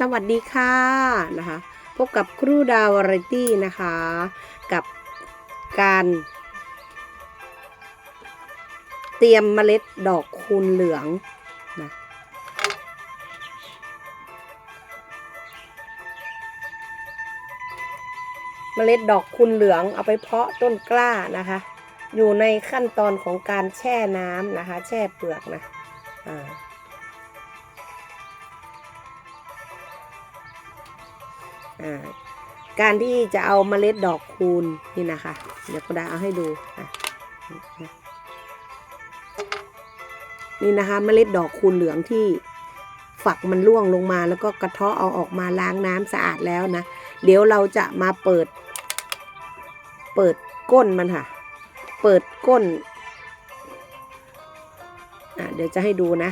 สวัสดีค่ะนะคะพบกับครูดาวาไรตี้นะคะ กับการ เตรียมเมล็ดดอกคูณเหลืองนะเมล็ดดอกคูณเหลืองเอาไปเพาะต้นกล้านะคะ อยู่ในขั้นตอนของการแช่น้ำนะคะ แช่เปลือกนะอ่า การที่จะเอาเมล็ดดอกคูณนี่นะคะ เดี๋ยวก็ได้เอาให้ดูนี่นะคะเมล็ดดอกคูณเหลืองที่ฝักมันร่วงลงมาแล้วก็กระเทาะเอาออกมาล้างน้ำสะอาดแล้วนะ เดี๋ยวเราจะมาเปิด เปิดก้นมันค่ะ เปิดก้นอะเดี๋ยวจะให้ดูนะ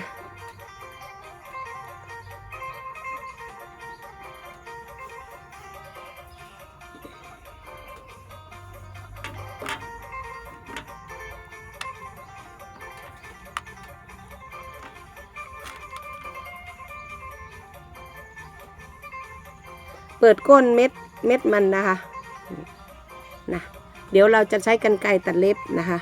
เปิดก้นเม็ดเม็ดมันนะคะนะเดี๋ยวเราจะใช้กันไกรตัดเล็บนะคะ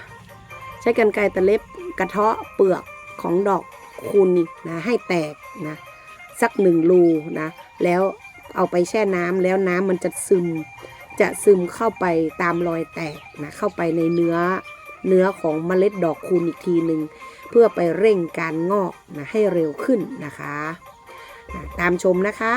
ใช้กันไกรตัดเล็บกระเทาะเปลือกของดอกคูณนี่นะให้แตกนะสักหนึ่งรูนะแล้วเอาไปแช่น้ำแล้วน้ำมันจะซึม จะซึมเข้าไปตามรอยแตกนะเข้าไปในเนื้อเนื้อของเมล็ดดอกคูณอีกทีหนึ่งเพื่อไปเร่งการงอกนะให้เร็วขึ้นนะคะนะตามชมนะคะ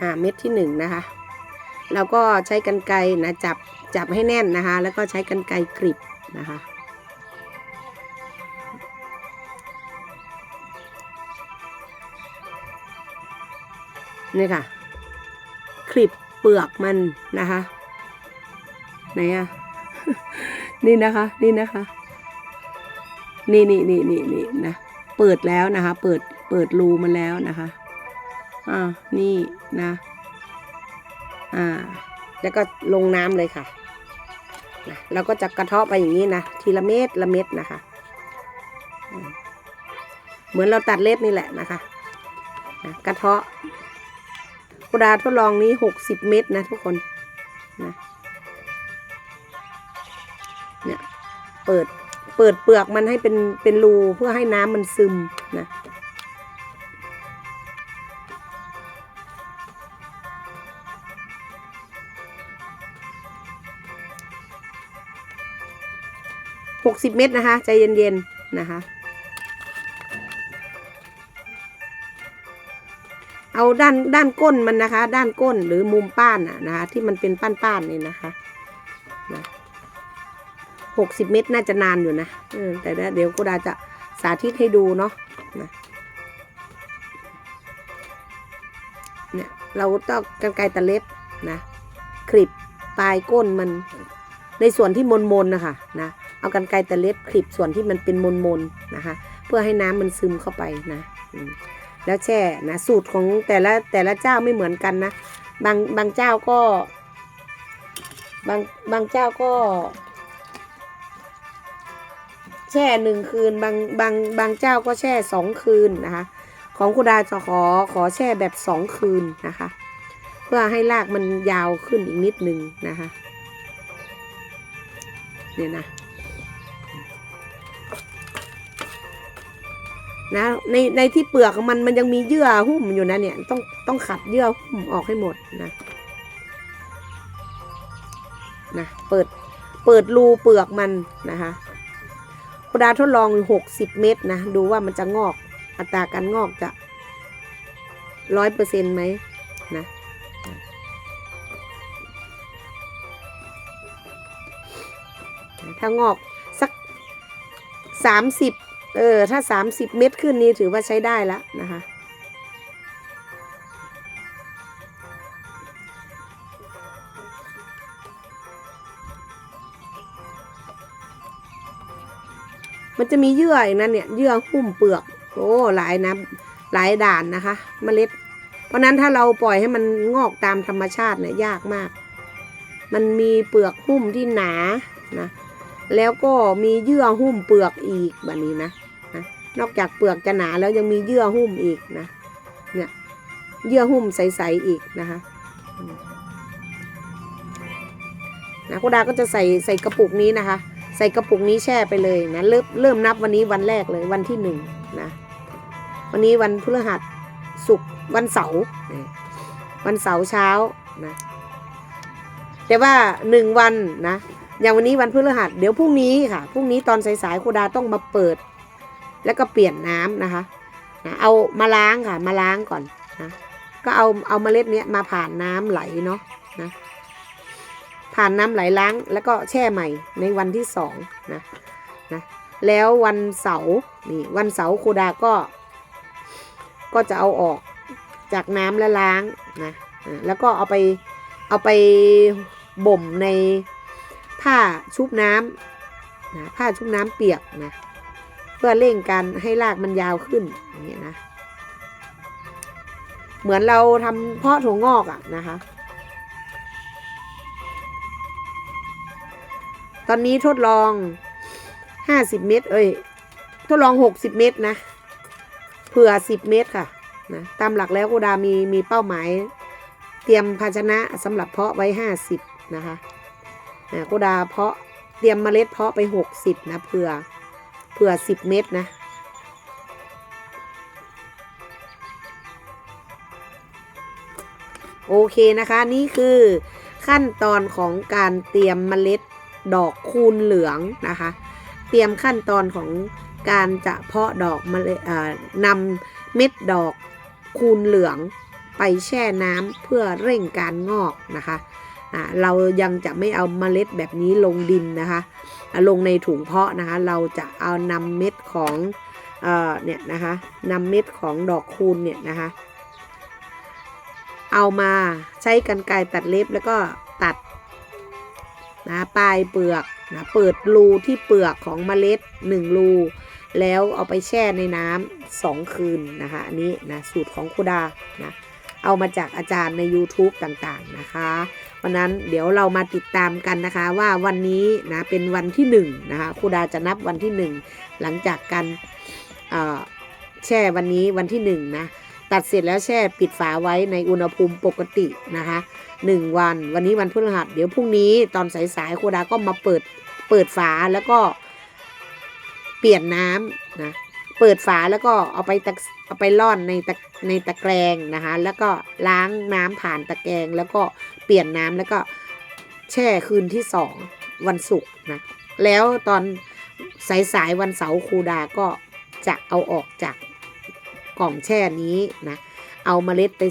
อ่าเม็ดที่หนึ่งนะคะเราก็ใช้กันไกรนะจับจับให้แน่นนะคะ แล้วก็ใช้กันไกรกริบนะคะนี่ค่ะคลิปเปลือกมันนะคะไหนอะนี่นะคะ นี่นะคะ นี่นี่นี่นี่นี่นะ เปิดแล้วนะคะ เปิดเปิดรูมันแล้วนะคะ อ่านี่นะ อ่า แล้วก็ลงน้ำเลยค่ะนะเราก็จะกระเทาะไปอย่างนี้นะ ทีละเม็ดละเม็ดนะคะ เหมือนเราตัดเล็บนี่แหละนะคะนะกระเทาะกระดาษทดลองนี้หกสิบเม็ดนะทุกคนนะเนี่ยเปิดเปิดเปลือกมันให้เป็นเป็นรูเพื่อให้น้ำมันซึมนะ หกสิบเม็ดนะคะ ใจเย็นๆนะคะ เอาด้านด้านก้นมันนะคะ ด้านก้นหรือมุมป้านอะนะคะ ที่มันเป็นป้านๆนี่นะคะนะหกสิบเม็ดน่าจะนานอยู่นะแต่เดี๋ยวกูดาจะสาธิตให้ดูเนาะนะเนี่ยเราต้องกันไกรตะเล็บนะคลิปปลายก้นมันในส่วนที่มนๆนะคะนะ เอากันไกรตะเล็บคลิปส่วนที่มันเป็นมนมนนะคะ เพื่อให้น้ำมันซึมเข้าไปนะแล้วแช่นะสูตรของแต่ละแต่ละเจ้าไม่เหมือนกันนะบางบางเจ้าก็ บางบางเจ้าก็ แช่หนึ่งคืนบางบางบางเจ้าก็แช่สองคืนนะคะ ของคุณดาจะขอขอแช่แบบสองคืนนะคะ เพื่อให้รากมันยาวขึ้นอีกนิดนึงนะคะ เนี่ยนะ นะในในที่เปลือกของมันมันยังมีเยื่อหุ้มอยู่นะเนี่ยต้องต้องขัดเยื่อหุ้มออกให้หมดนะนะเปิดเปิดรูเปลือกมันนะคะคุณดาทดลองหกสิบเม็ดนะดูว่ามันจะงอกอัตราการงอกจะร้อยเปอร์เซ็นต์ไหมนะถ้างอกสักสามสิบ เออ ถ้าสามสิบเม็ดขึ้นนี้ถือว่าใช้ได้แล้วนะคะ มันจะมีเยื่ออีกนั่นเนี่ย เยื่อหุ้มเปลือก โอ้ หลายนะ หลายด่านนะคะเมล็ด เพราะนั้นถ้าเราปล่อยให้มันงอกตามธรรมชาติเนี่ยยากมาก มันมีเปลือกหุ้มที่หนา นะ แล้วก็มีเยื่อหุ้มเปลือกอีกแบบนี้นะนะนอกจากเปลือกจะหนาแล้วยังมีเยื่อหุ้มอีกนะเนี่ยเยื่อหุ้มใสๆอีกนะคะนะคุณดาก็จะใส่ใส่กระปุกนี้นะคะ ใส่กระปุกนี้แช่ไปเลยนะเริ่มเริ่มนับวันนี้วันแรกเลยวันที่หนึ่งนะวันนี้วันพฤหัสศุกร์วันเสาร์วันเสาร์เช้านะแต่ว่าหนึ่งวันนะ อย่างวันนี้วันพฤหัสเดี๋ยวพรุ่งนี้ค่ะพรุ่งนี้ตอนสายๆครูดาต้องมาเปิด แล้วก็เปลี่ยนน้ำนะคะนะเอามาล้างค่ะมาล้างก่อนนะก็เอาเอาเมล็ดเนี้ยมาผ่านน้ำไหลเนาะนะผ่านน้ำไหลล้างแล้วก็แช่ใหม่ในวันที่สองนะนะแล้ววันเสาร์นี่วันเสาร์ครูดาก็ ก็จะเอาออกจากน้ำแล้วล้างนะแล้วก็เอาไปเอาไปบ่มใน ผ้าชุบน้ำนะผ้าชุบน้ำเปียกนะเพื่อเร่งการให้รากมันยาวขึ้นอย่างเงี้ยนะ เหมือนเราทำเพาะถั่วงอกอะนะคะ ตอนนี้ทดลอง50เมตร เอ้ย ทดลอง60เมตรนะ เผื่อ10เมตรค่ะนะตามหลักแล้วกูดามีมีเป้าหมาย เตรียมภาชนะสำหรับเพาะไว้50นะคะ นะกูดาเพาะเตรียมเมล็ดเพาะไป60นะเผื่อเผื่อ10เมตรนะโอเคนะคะนี่คือขั้นตอนของการเตรียมเมล็ดดอกคูณเหลืองนะคะ เตรียมขั้นตอนของการจะเพาะดอกเมล็ดเอ่อนำเม็ดดอกคูณเหลืองไปแช่น้ำเพื่อเร่งการงอกนะคะ เรายังจะไม่เอาเมล็ดแบบนี้ลงดินนะคะลงในถุงเพาะนะคะ เราจะเอานำเม็ดของเอเนี่ยนะคะนำเม็ดของดอกคูณเนี่ยนะคะ เอามาใช้กันไกรตัดเล็บแล้วก็ตัดนะปลายเปลือกนะเปิดรูที่เปลือกของเมล็ด1รูแล้วเอาไปแช่ในน้ำสองคืนนะคะ อันนี้นะสูตรของครูดานะ เอามาจากอาจารย์ใน YouTube ต่างๆนะคะวันนั้นเดี๋ยวเรามาติดตามกันนะคะ ว่าวันนี้นะเป็นวันที่1นะคะครูดาจะนับวันที่ 1 หลังจากการแช่วันนี้วันที่1นะตัดเสร็จแล้วแช่ปิดฝาไว้ในอุณหภูมิปกตินะคะหนึ่งวัน วันนี้วันพฤหัสเดี๋ยวพรุ่งนี้ตอนสายๆครูดาก็มาเปิดเปิดฝาแล้วก็เปลี่ยนน้ำนะเปิดฝาแล้วก็เอาไปตะเอาไปร่อนในตะ ในตะแกรงนะคะ แล้วก็ล้างน้ำผ่านตะแกรงแล้วก็เปลี่ยนน้ำแล้วก็แช่คืนที่สองวันศุกร์นะ แล้วตอนสายๆวันเสาร์ครูดาก็จะเอาออกจากกล่องแช่นี้นะ เอาเมล็ดไป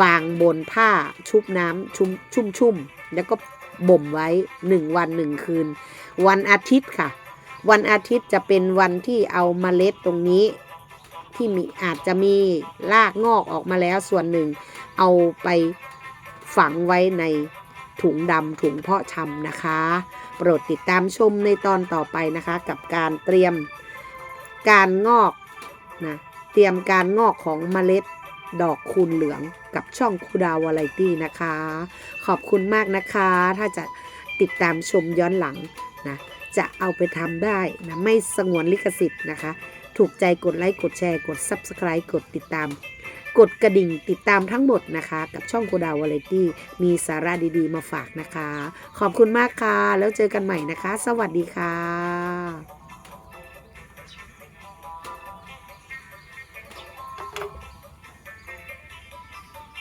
วางบนผ้าชุบน้ำชุ่มชุ่มชุ่มแล้วก็บ่มไว้1วัน1คืน วันอาทิตย์ค่ะ วันอาทิตย์จะเป็นวันที่เอาเมล็ดตรงนี้ ที่มีอาจจะมีรากงอกออกมาแล้วส่วนหนึ่ง เอาไปฝังไว้ในถุงดำถุงเพาะชำนะคะ โปรดติดตามชมในตอนต่อไปนะคะ กับการเตรียมการงอกนะเตรียมการงอกของเมล็ดดอกคูณเหลืองกับช่องคูดาวาไรตี้นะคะ ขอบคุณมากนะคะ ถ้าจะติดตามชมย้อนหลังนะจะเอาไปทำได้นะไม่สงวนลิขสิทธิ์นะคะ ถูกใจกดไลค์กดแชร์กด Subscribe กดติดตาม กดกระดิ่งติดตามทั้งหมดนะคะ กับช่องโคดาวาเลตี้มีสาระดีๆ มาฝากนะคะ ขอบคุณมากค่ะ แล้วเจอกันใหม่นะคะ สวัสดีค่ะ